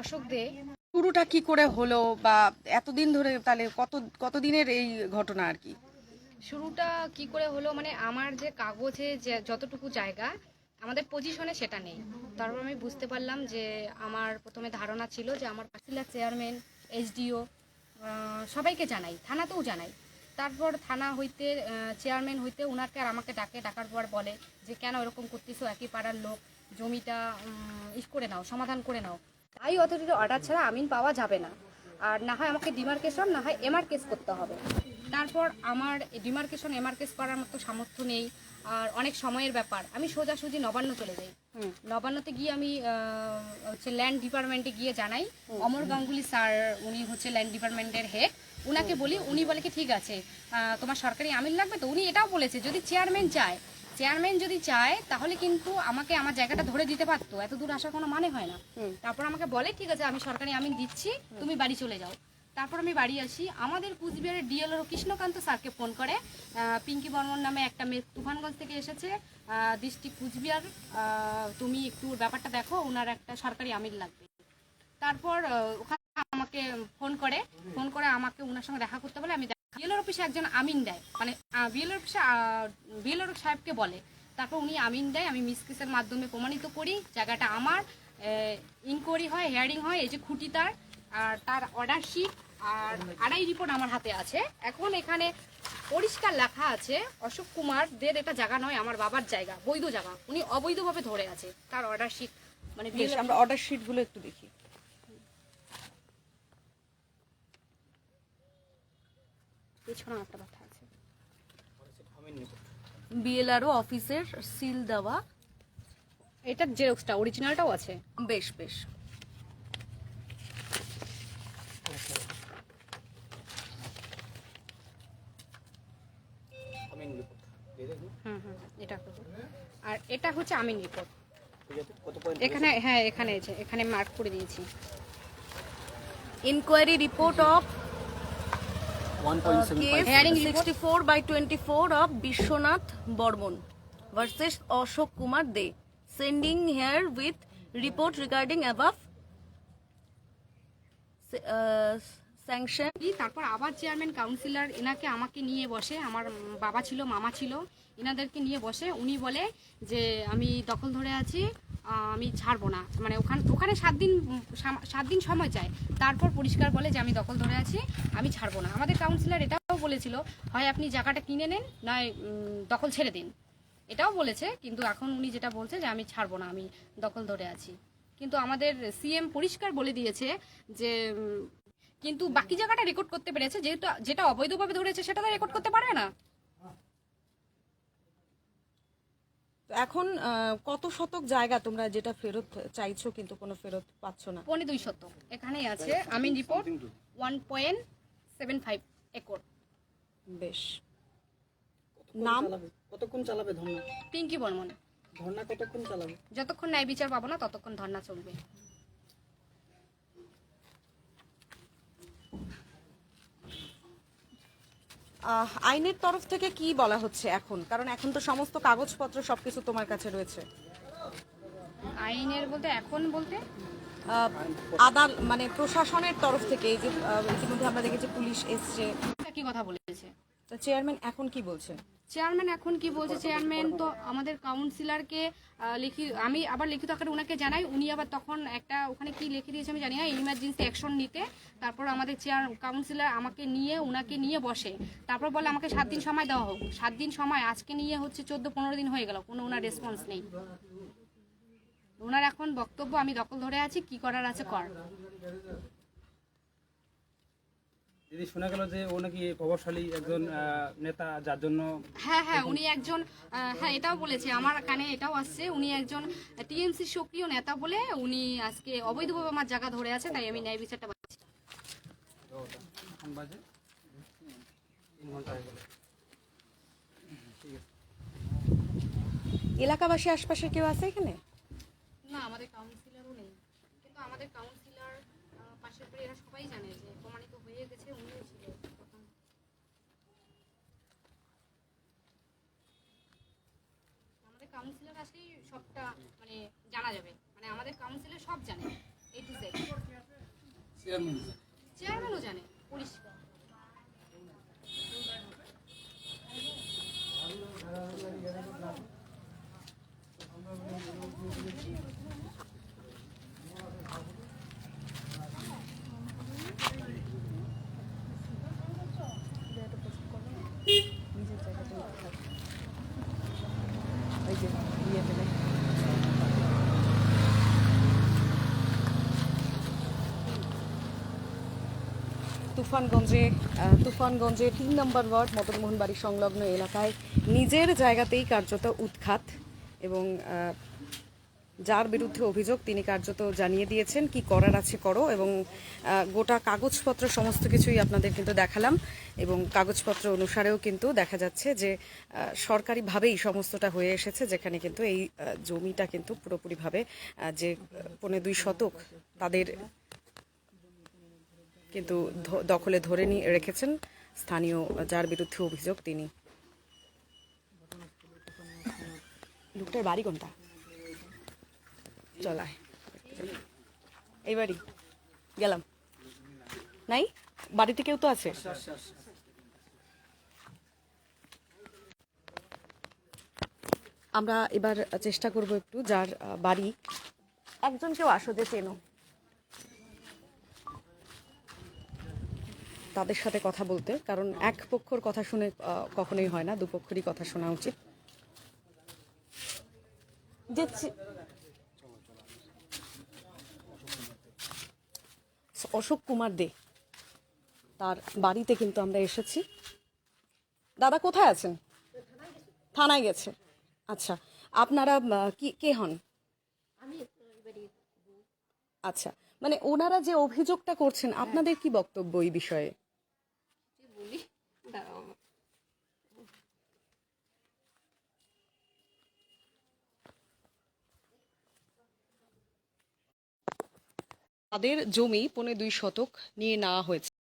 অশোক দে শুরুটা কি করে হলো বা এতদিন ধরে তাহলে কত, কতদিনের এই ঘটনা আর কি? শুরুটা কি করে হলো মানে আমার যে কাগজে যে যতটুকু জায়গা, আমাদের পজিশনে সেটা নেই। তারপর আমি বুঝতে পারলাম যে আমার প্রথমে ধারণা ছিল যে আমার পার্সিলার চেয়ারম্যান, এসডিও সবাইকে জানাই, থানাতেও জানাই। তারপর থানা হইতে চেয়ারম্যান হইতে ওনাকে আর আমাকে ডাকে, ডাকার পর বলে যে কেন এরকম করতেছো, একই পাড়ার লোক, জমিটা ইস করে নাও, সমাধান করে নাও। তাই অথরিটির অর্ডার ছাড়া আমিন পাওয়া যাবে না। আর না হয় আমাকে ডিমার্কেশন না হয় এমআর কেস করতে হবে। তারপর আমার ডিমার্কেশন এমআর কেস করার মতো সামর্থ্য নেই। আর অনেক সময়ের ব্যাপার। আমি সোজাসুজি নবান্ন চলে যাই। নবান্নতে গিয়ে আমি হচ্ছে ল্যান্ড ডিপার্টমেন্টে গিয়ে জানাই। অমর গাঙ্গুলি স্যার উনি হচ্ছে ল্যান্ড ডিপার্টমেন্টের হেড ওনাকে বলি উনি বলে কি ঠিক আছে তোমার সরকারি আমিন লাগবে তো? উনি এটাও বলেছে যদি চেয়ারম্যান চায় চেয়ারম্যান যদি চায় তাহলে কিন্তু আমাকে আমার জায়গাটা ধরে দিতে পারতো। এত দূর আসার কোনো মানে হয় না। তারপর আমাকে বলে ঠিক আছে আমি সরকারি আমিন দিচ্ছি তুমি বাড়ি চলে যাও। তারপর আমি বাড়ি আসি। আমাদের কুচবিহারের ডিএলও কৃষ্ণকান্ত স্যারকে ফোন করে। পিঙ্কি বর্মন নামে একটা মেয়ে তুফানগঞ্জ থেকে এসেছে। ডিস্ট্রিক্ট কুচবিহার। তুমি একটু ব্যাপারটা দেখো ওনার একটা সরকারি আমিন লাগবে। তারপর ওখানে আমাকে ফোন করে। ফোন করে আমাকে ওনার সঙ্গে দেখা করতে বলে আমি বিএলওর অফিসে একজন আমিন দেয়। মানে বিএলওর অফিসে বিএলওর সাহেবকে বলে। তারপর উনি আমিন দেয় আমি মিসকেসের মাধ্যমে প্রমাণিত করি জায়গাটা আমার ইনকোয়ারি হয় হেয়ারিং হয় এই যে খুঁটি তার আর তার অর্ডার শিট আর আড়াই রিপোর্ট আমার হাতে আছে। এখন এখানে পরিষ্কার লেখা আছে অশোক কুমার দের এটা জায়গা নয় আমার বাবার জায়গা বৈধ জায়গা। উনি অবৈধভাবে ধরে আছে তার অর্ডার শিট মানে আমরা অর্ডার শিটগুলো একটু দেখি। পেছনে একটা কথা আছে। বিএলআরও অফিসের সিল দেওয়া। এটার জেরক্সটা অরিজিনালটাও আছে। বেশ বেশ। হুম হুম এটা আর এটা হচ্ছে আমিন রিপোর্ট এখানে হ্যাঁ এখানে আছে এখানে মার্ক করে দিয়েছি। Inquiry report of report. Sixty four by twenty four of Biswanath Barman versus Ashok Kumar Dey sending herewith report regarding above sanction তারপর আবার চেয়ারম্যান কাউন্সিলর এনাকে আমাকে নিয়ে বসে আমার বাবা ছিল মামা ছিল এনাদেরকে নিয়ে বসে উনি বলে যে আমি দখল ধরে আছি আমি ছাড়বো না। মানে ওখানে ওখানে সাত দিন সাত দিন সময় চায় তারপর পরিষ্কার বলে যে আমি দখল ধরে আছি, আমি ছাড়বো না। আমাদের কাউন্সিলর এটাও বলেছিল, হয় আপনি জায়গাটা কিনে নেন, নয় দখল ছেড়ে দিন। এটাও বলেছে, কিন্তু এখন উনি যেটা বলছে যে আমি ছাড়বো না, আমি দখল ধরে আছি। কিন্তু আমাদের সিএম পরিষ্কার বলে দিয়েছে যে কিন্তু বাকি জায়গাটা রেকর্ড করতে পেরেছে, যেহেতু যেটা অবৈধভাবে ধরেছে, সেটা তো রেকর্ড করতে পারে না। এখন কত শতক জায়গা তোমরা যেটা ফেরত চাইছো কিন্তু কোনো ফেরত পাচ্ছ না? পনেরো দুই শতক। এখানেই আছে আমি report one point seven five acre. বেশ। নাম? কতক্ষণ চালাবে ধর্না পিঙ্কি বর্মন। ধর্না কতক্ষণ চালাবে? যতক্ষণ ন্যায় বিচার পাবো না ততক্ষণ ধর্না চলবে। আইনের তরফ থেকে কি বলা হচ্ছে এখন? কারণ এখন তো সমস্ত কাগজপত্র সবকিছু তোমার কাছে রয়েছে। আইনের বলতে এখন বলতে? আদাল মানে প্রশাসনের তরফ থেকে এই যে ইতিমধ্যে আমরা দেখেছি পুলিশ এসছে। কি কথা বলেছে? তো চেয়ারম্যান এখন কি বলছে চেয়ারম্যান এখন কি বলছে? চেয়ারম্যান তো আমাদের কাউন্সিলরকে লিখি, আমি আবার লিখিত আকারে ওনাকে জানাই, উনি আবার তখন একটা, ওখানে কি লিখে দিয়েছে আমি জানি না ইমার্জেন্সি অ্যাকশন নিতে, তারপর আমাদের চেয়ার, কাউন্সিলর আমাকে নিয়ে ওনাকে নিয়ে বসে, তারপর বলে আমাকে সাত দিন সময় দেওয়া হোক, সাত দিন সময়, আজকে নিয়ে হচ্ছে চোদ্দ পনেরো দিন হয়ে গেল, কোনো ওনার রেসপন্স নেই। ওনার এখন বক্তব্য আমি দখল ধরে আছি, কি করার আছে কর। দিদি শোনা গেল যে ও নাকি প্রভাবশালী একজন নেতা যার জন্য হ্যাঁ হ্যাঁ উনি একজন হ্যাঁ এটাও বলেছে। আমার কানে এটাও আসছে। উনি একজন টিএমসি সক্রিয় নেতা বলে উনি আজকে অবৈধভাবে আমার জায়গা ধরে আছে তাই আমি ন্যায় বিচারটা পাচ্ছি। বাজে। তিন ঘণ্টা হয়ে গেল এলাকাবাসী আশপাশে কেউ আছে এখানে? না আমাদের কাউন্সিলরও নেই। কিন্তু আমাদের কাউন্সিলর পাশের বাড়ি এরা সবাই জানে যে প্রমাণিত হয়ে গেছে উনিও ছিল তখন আমাদের কাউন্সিলর আসলেই সবটা মানে জানা যাবে। মানে আমাদের কাউন্সিলে সব জানে এ টু জেড চেয়ারম্যানও জানে। পরিষ্কার। তুফানগঞ্জে তুফানগঞ্জে তিন নম্বর ওয়ার্ড মদনমোহন বাড়ি সংলগ্ন এলাকায় নিজের জায়গাতেই কার্যত উৎখাত এবং যার বিরুদ্ধে অভিযোগ তিনি কার্যত জানিয়ে দিয়েছেন কি করার আছে করো এবং গোটা কাগজপত্র সমস্ত কিছুই আপনাদের কিন্তু দেখালাম এবং কাগজপত্র অনুসারেও কিন্তু দেখা যাচ্ছে যে সরকারিভাবেই সমস্তটা হয়ে এসেছে যেখানে কিন্তু এই জমিটা কিন্তু পুরোপুরিভাবে যে আহ, পৌনে দুই শতক তাদের কিন্তু দখলে ধরে নিয়ে রেখেছেন স্থানীয়, যার বিরুদ্ধে অভিযোগ তিনি। লোকটার বাড়ি কোনটা? চলায় এই বাড়ি। গেলাম। নাই? বাড়িতে কেউ তো আছে? আমরা এবার চেষ্টা করব একটু, যার বাড়ি। একজন কেউ আসো যে চেনো তাদের সাথে কথা বলতে কারণ এক পক্ষর কথা শুনে কখনোই হয় না দুপক্ষরই কথা শোনা উচিত। যে অশোক কুমার দে তার বাড়িতে কিন্তু আমরা এসেছি। দাদা কোথায় আছেন? থানায় গেছে। আচ্ছা আপনারা কি কে হন? আচ্ছা মানে ওনারা যে অভিযোগটা করছেন আপনাদের কি বক্তব্য এই বিষয়ে? তাদের জমি পৌনে দুই শতক নিয়ে নেওয়া হয়েছে।